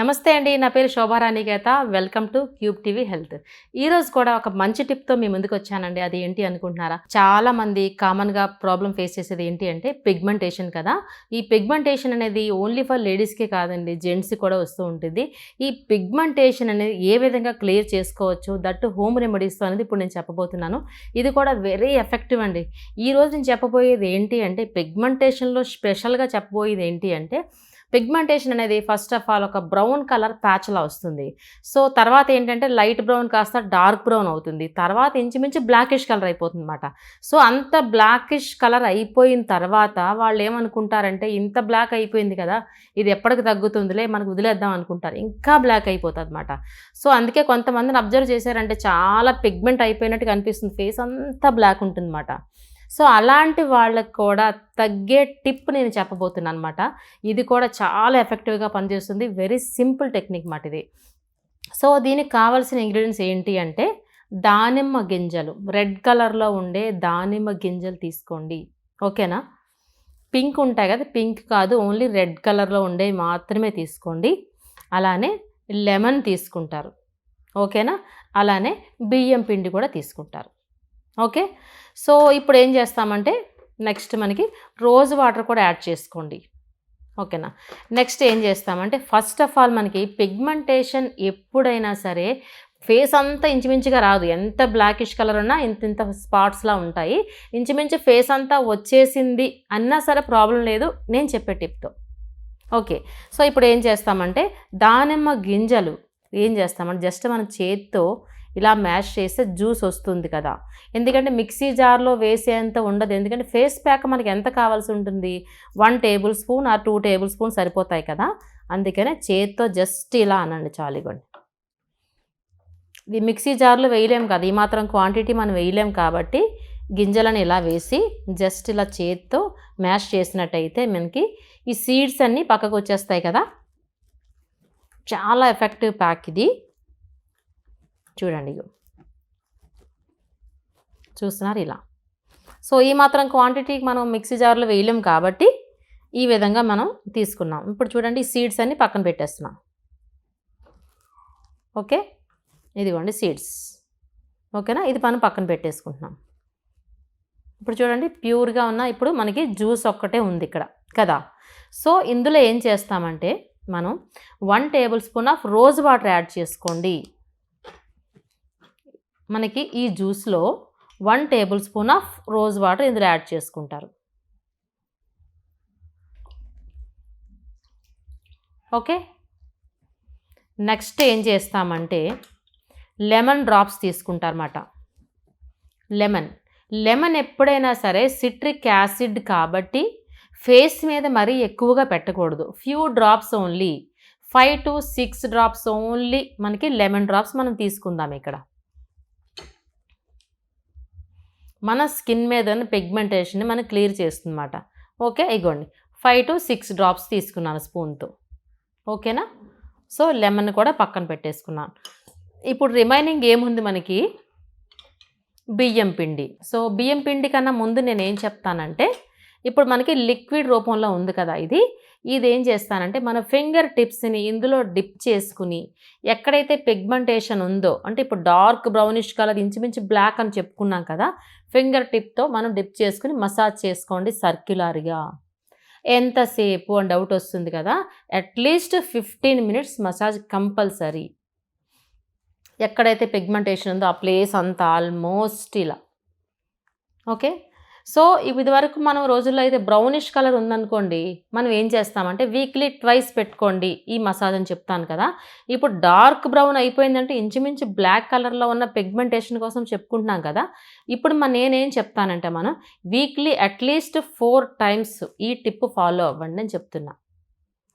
నమస్తే అండి నా పేరు Shobharani Geetha welcome to Cube TV health. ఈ రోజు కూడా ఒక మంచి టిప్తో మీ ముందుకు వచ్చానండి. అది ఏంటి అనుకుంటున్నారా? చాలా మంది కామన్గా ప్రాబ్లం ఫేస్ చేసేది ఏంటి అంటే పిగ్మెంటేషన్ కదా. ఈ పిగ్మెంటేషన్ అనేది ఓన్లీ ఫర్ లేడీస్కే కాదండి జెంట్స్కి కూడా వస్తూ ఉంటుంది. ఈ పిగ్మెంటేషన్ అనేది ఏ విధంగా క్లియర్ చేసుకోవచ్చు? దట్టు హోమ్ రెమెడీస్తో అనేది ఇప్పుడు నేను చెప్పబోతున్నాను. ఇది కూడా వెరీ ఎఫెక్టివ్ అండి. ఈ రోజు నేను చెప్పబోయేది ఏంటి అంటే పిగ్మెంటేషన్లో స్పెషల్గా చెప్పబోయేది ఏంటి అంటే పిగ్మెంటేషన్ అనేది ఫస్ట్ ఆఫ్ ఆల్ ఒక బ్రౌన్ కలర్ ప్యాచ్లా వస్తుంది. సో తర్వాత ఏంటంటే లైట్ బ్రౌన్ కాస్త డార్క్ బ్రౌన్ అవుతుంది. తర్వాత ఇంచుమించు బ్లాకిష్ కలర్ అయిపోతుంది అనమాట సో అంత బ్లాకిష్ కలర్ అయిపోయిన తర్వాత వాళ్ళు ఏమనుకుంటారంటే ఇంత బ్లాక్ అయిపోయింది కదా ఇది ఎప్పటికి తగ్గుతుందిలే మనకు వదిలేద్దాం అనుకుంటారు. ఇంకా బ్లాక్ అయిపోతుంది అనమాట సో అందుకే కొంతమందిని అబ్జర్వ్ చేశారంటే చాలా పిగ్మెంట్ అయిపోయినట్టు కనిపిస్తుంది ఫేస్ అంతా బ్లాక్ ఉంటుంది అనమాట సో అలాంటి వాళ్ళకు కూడా తగ్గే టిప్ నేను చెప్పబోతున్నాను అనమాట ఇది కూడా చాలా ఎఫెక్టివ్గా పనిచేస్తుంది. వెరీ సింపుల్ టెక్నిక్ మాట ఇది. సో దీనికి కావాల్సిన ఇంగ్రీడియంట్స్ ఏంటి అంటే దానిమ్మ గింజలు. రెడ్ కలర్లో ఉండే దానిమ్మ గింజలు తీసుకోండి. ఓకేనా? పింక్ ఉంటాయి కదా పింక్ కాదు ఓన్లీ రెడ్ కలర్లో ఉండే మాత్రమే తీసుకోండి. అలానే లెమన్ తీసుకుంటారు. ఓకేనా? అలానే బియ్యం పిండి కూడా తీసుకుంటారు. ఓకే? సో ఇప్పుడు ఏం చేస్తామంటే నెక్స్ట్ మనకి రోజ్ వాటర్ కూడా యాడ్ చేసుకోండి. ఓకేనా? నెక్స్ట్ ఏం చేస్తామంటే ఫస్ట్ ఆఫ్ ఆల్ మనకి పిగ్మెంటేషన్ ఎప్పుడైనా సరే ఫేస్ అంతా ఇంచుమించుగా రాదు. ఎంత బ్లాకిష్ కలర్ ఉన్నా ఇంత ఇంత స్పాట్స్లా ఉంటాయి. ఇంచుమించు ఫేస్ అంతా వచ్చేసింది అన్నా సరే ప్రాబ్లం లేదు. నేను చెప్పే టిప్తో. ఓకే? సో ఇప్పుడు ఏం చేస్తామంటే దానిమ్మ గింజలు ఏం చేస్తామంటే జస్ట్ మన చేత్తో ఇలా మ్యాష్ చేస్తే జ్యూస్ వస్తుంది కదా. ఎందుకంటే మిక్సీ జార్లో వేసేంత ఉండదు. ఎందుకంటే ఫేస్ ప్యాక్ మనకి ఎంత కావాల్సి ఉంటుంది? One tablespoon or two tablespoon సరిపోతాయి కదా. అందుకనే చేత్తో జస్ట్ ఇలా అనండి చాలు ఇవ్వండి ఇది మిక్సీ జార్లో వేయలేం కదా. ఈ మాత్రం క్వాంటిటీ మనం వేయలేం కాబట్టి గింజలను ఇలా వేసి జస్ట్ ఇలా చేత్తో మ్యాష్ చేసినట్టయితే మనకి ఈ సీడ్స్ అన్నీ పక్కకు వచ్చేస్తాయి కదా. చాలా ఎఫెక్టివ్ ప్యాక్ ఇది. చూడండి చూస్తున్నారు ఇలా. సో ఈ మాత్రం క్వాంటిటీకి మనం మిక్సీ జార్లో వేయలేం కాబట్టి ఈ విధంగా మనం తీసుకున్నాం. ఇప్పుడు చూడండి సీడ్స్ అన్ని పక్కన పెట్టేస్తున్నాం. ఓకే? ఇదిగోండి సీడ్స్ ఓకేనా? ఇది మనం పక్కన పెట్టేసుకుంటున్నాం. ఇప్పుడు చూడండి ప్యూర్గా ఉన్న ఇప్పుడు మనకి జ్యూస్ ఒక్కటే ఉంది ఇక్కడ కదా? సో ఇందులో ఏం చేస్తామంటే మనం one tablespoon of rose water add చేసుకోండి. మనకి ఈ జ్యూస్లో one tablespoon of rose water ఇందులో యాడ్ చేసుకుంటారు. ఓకే? నెక్స్ట్ ఏం చేస్తామంటే లెమన్ డ్రాప్స్ తీసుకుంటారన్నమాట. లెమన్. లెమన్ ఎప్పుడైనా సరే సిట్రిక్ యాసిడ్ కాబట్టి ఫేస్ మీద మరీ ఎక్కువగా పెట్టకూడదు. Few drops only. Five to six drops only మనకి లెమన్ డ్రాప్స్ మనం తీసుకుందాం ఇక్కడ. మన స్కిన్ మీద ఉన్న పిగ్మెంటేషన్ని మనం క్లియర్ చేస్తుందన్నమాట. ఓకే ఇగోండి. ఫైవ్ టు సిక్స్ డ్రాప్స్ తీసుకున్నాను స్పూన్తో. ఓకేనా? సో లెమన్ కూడా పక్కన పెట్టేసుకున్నాను. ఇప్పుడు రిమైనింగ్ ఏముంది మనకి? బియ్యం పిండి. సో బియ్యం పిండి కన్నా ముందు నేను ఏం చెప్తానంటే ఇప్పుడు మనకి లిక్విడ్ రూపంలో ఉంది కదా ఇది. ఇది ఏం చేస్తానంటే మన ఫింగర్ టిప్స్ని ఇందులో డిప్ చేసుకుని ఎక్కడైతే పిగ్మెంటేషన్ ఉందో అంటే ఇప్పుడు డార్క్ బ్రౌనిష్ కలర్ ఇంచుమించు బ్లాక్ అని చెప్పుకున్నాం కదా ఫింగర్ టిప్తో మనం డిప్ చేసుకుని మసాజ్ చేసుకోండి సర్క్యులర్గా. ఎంతసేపు అని డౌట్ వస్తుంది కదా at least fifteen minutes massage compulsory. ఎక్కడైతే పిగ్మెంటేషన్ ఉందో ఆ ప్లేస్ అంతా ఆల్మోస్ట్ ఇలా. ఓకే? సో ఇది వరకు మనం రోజుల్లో అయితే బ్రౌనిష్ కలర్ ఉందనుకోండి మనం ఏం చేస్తామంటే వీక్లీ ట్వైస్ పెట్టుకోండి ఈ మసాజ్ అని చెప్తాను కదా. ఇప్పుడు డార్క్ బ్రౌన్ అయిపోయిందంటే ఇంచుమించు బ్లాక్ కలర్లో ఉన్న పిగ్మెంటేషన్ కోసం చెప్పుకుంటున్నాం కదా. ఇప్పుడు మన నేనేం చెప్తానంటే మనం weekly at least four times ఈ టిప్ ఫాలో అవ్వండి అని చెప్తున్నా.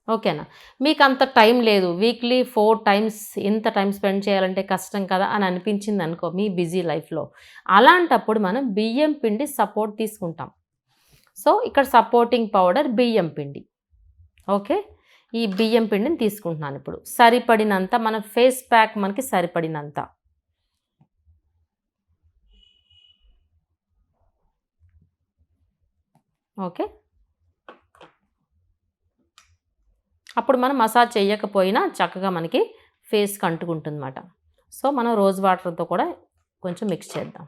ఓకేనా? మీకు అంత టైం లేదు. వీక్లీ ఫోర్ టైమ్స్ ఇంత టైం స్పెండ్ చేయాలంటే కష్టం కదా అని అనిపించింది అనుకో మీ బిజీ లైఫ్లో. అలాంటప్పుడు మనం బియ్యం పిండి సపోర్ట్ తీసుకుంటాం. సో ఇక్కడ సపోర్టింగ్ పౌడర్ బియ్యం పిండి. ఓకే? ఈ బియ్యం పిండిని తీసుకుంటున్నాను ఇప్పుడు. సరిపడినంత మన ఫేస్ ప్యాక్ మనకి సరిపడినంత. ఓకే? అప్పుడు మనం మసాజ్ చేయకపోయినా చక్కగా మనకి ఫేస్కి కంటుకుంటుంది సో మనం రోజ్ వాటర్తో కూడా కొంచెం మిక్స్ చేద్దాం.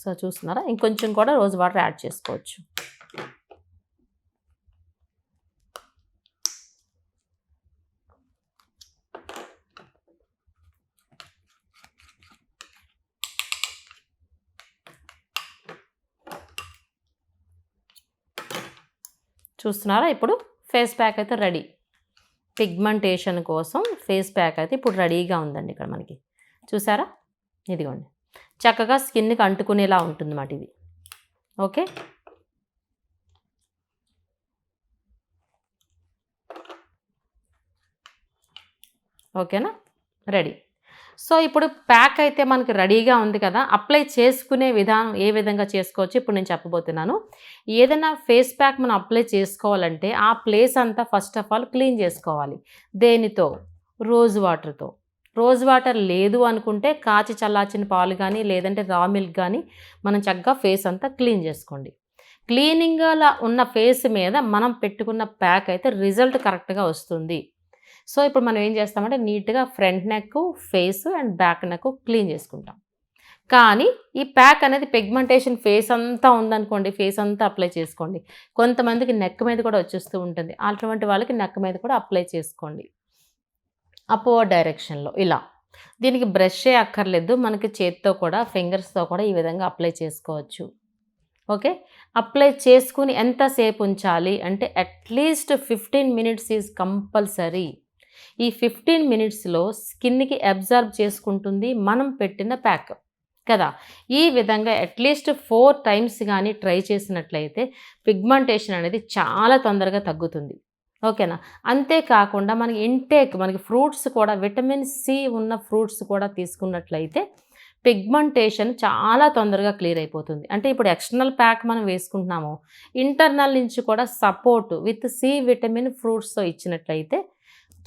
సో చూస్తున్నారా? ఇంకొంచెం కూడా రోజ్ వాటర్ యాడ్ చేసుకోవచ్చు. చూస్తున్నారా? ఇప్పుడు ఫేస్ ప్యాక్ అయితే రెడీ. పిగ్మెంటేషన్ కోసం ఫేస్ ప్యాక్ అయితే ఇప్పుడు రెడీగా ఉందండి ఇక్కడ మనకి. చూసారా? ఇదిగోండి. చక్కగా స్కిన్కి అంటుకునేలా ఉంటుంది మాట ఇది. ఓకే? ఓకేనా? రెడీ. సో ఇప్పుడు ప్యాక్ అయితే మనకి రెడీగా ఉంది కదా అప్లై చేసుకునే విధానం ఏ విధంగా చేసుకోవచ్చు ఇప్పుడు నేను చెప్పబోతున్నాను. ఏదైనా ఫేస్ ప్యాక్ మనం అప్లై చేసుకోవాలంటే ఆ ప్లేస్ అంతా ఫస్ట్ ఆఫ్ ఆల్ క్లీన్ చేసుకోవాలి. దేనితో? రోజ్ వాటర్తో. రోజ్ వాటర్ లేదు అనుకుంటే కాచి చల్లార్చిన పాలు కానీ లేదంటే రా మిల్క్ కానీ మనం చక్కగా ఫేస్ అంతా క్లీన్ చేసుకోండి. క్లీనింగ్లా ఉన్న ఫేస్ మీద మనం పెట్టుకున్న ప్యాక్ అయితే రిజల్ట్ కరెక్ట్గా వస్తుంది. సో ఇప్పుడు మనం ఏం చేస్తామంటే నీట్గా front neck face and back neck clean చేసుకుంటాం. కానీ ఈ ప్యాక్ అనేది పిగ్మెంటేషన్ ఫేస్ అంతా ఉందనుకోండి ఫేస్ అంతా అప్లై చేసుకోండి. కొంతమందికి నెక్ మీద కూడా వచ్చేస్తూ ఉంటుంది. అటువంటి వాళ్ళకి నెక్ మీద కూడా అప్లై చేసుకోండి. అప్వర్డ్ డైరెక్షన్లో ఇలా. దీనికి బ్రషే అక్కర్లేదు. మనకి చేత్తో కూడా ఫింగర్స్తో కూడా ఈ విధంగా అప్లై చేసుకోవచ్చు. ఓకే? అప్లై చేసుకుని ఎంతసేపు ఉంచాలి అంటే at least fifteen minutes is compulsory. ఈ ఫిఫ్టీన్ మినిట్స్లో స్కిన్కి అబ్జర్వ్ చేసుకుంటుంది మనం పెట్టిన ప్యాక్. కదా? ఈ విధంగా అట్లీస్ట్ ఫోర్ టైమ్స్ కానీ ట్రై చేసినట్లయితే పిగ్మెంటేషన్ అనేది చాలా తొందరగా తగ్గుతుంది. ఓకేనా? అంతేకాకుండా మనకి ఇంటేక్ మనకి ఫ్రూట్స్ కూడా విటమిన్ సి ఉన్న ఫ్రూట్స్ కూడా తీసుకున్నట్లయితే పిగ్మెంటేషన్ చాలా తొందరగా క్లియర్ అయిపోతుంది. అంటే ఇప్పుడు ఎక్స్టర్నల్ ప్యాక్ మనం వేసుకుంటున్నాము. ఇంటర్నల్ నుంచి కూడా సపోర్ట్ విత్ సి విటమిన్ ఫ్రూట్స్తో ఇచ్చినట్లయితే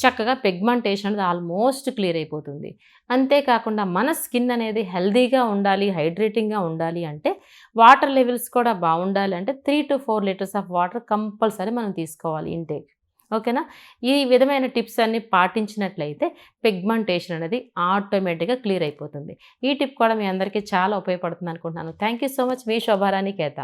చక్కగా పిగ్మెంటేషన్ అనేది ఆల్మోస్ట్ క్లియర్ అయిపోతుంది. అంతేకాకుండా మన స్కిన్ అనేది హెల్దీగా ఉండాలి హైడ్రేటింగ్గా ఉండాలి అంటే వాటర్ లెవెల్స్ కూడా బాగుండాలి అంటే three to four litres of water compulsory మనం తీసుకోవాలి ఇంటేక్ ఓకేనా ఈ విధమైన టిప్స్ అన్ని పాటించినట్లయితే పిగ్మెంటేషన్ అనేది ఆటోమేటిక్గా క్లియర్ అయిపోతుంది. ఈ టిప్ కూడా మీ అందరికీ చాలా ఉపయోగపడుతుంది అనుకుంటున్నాను. థ్యాంక్ యూ సో మచ్ మీ శోభారాణి కేత.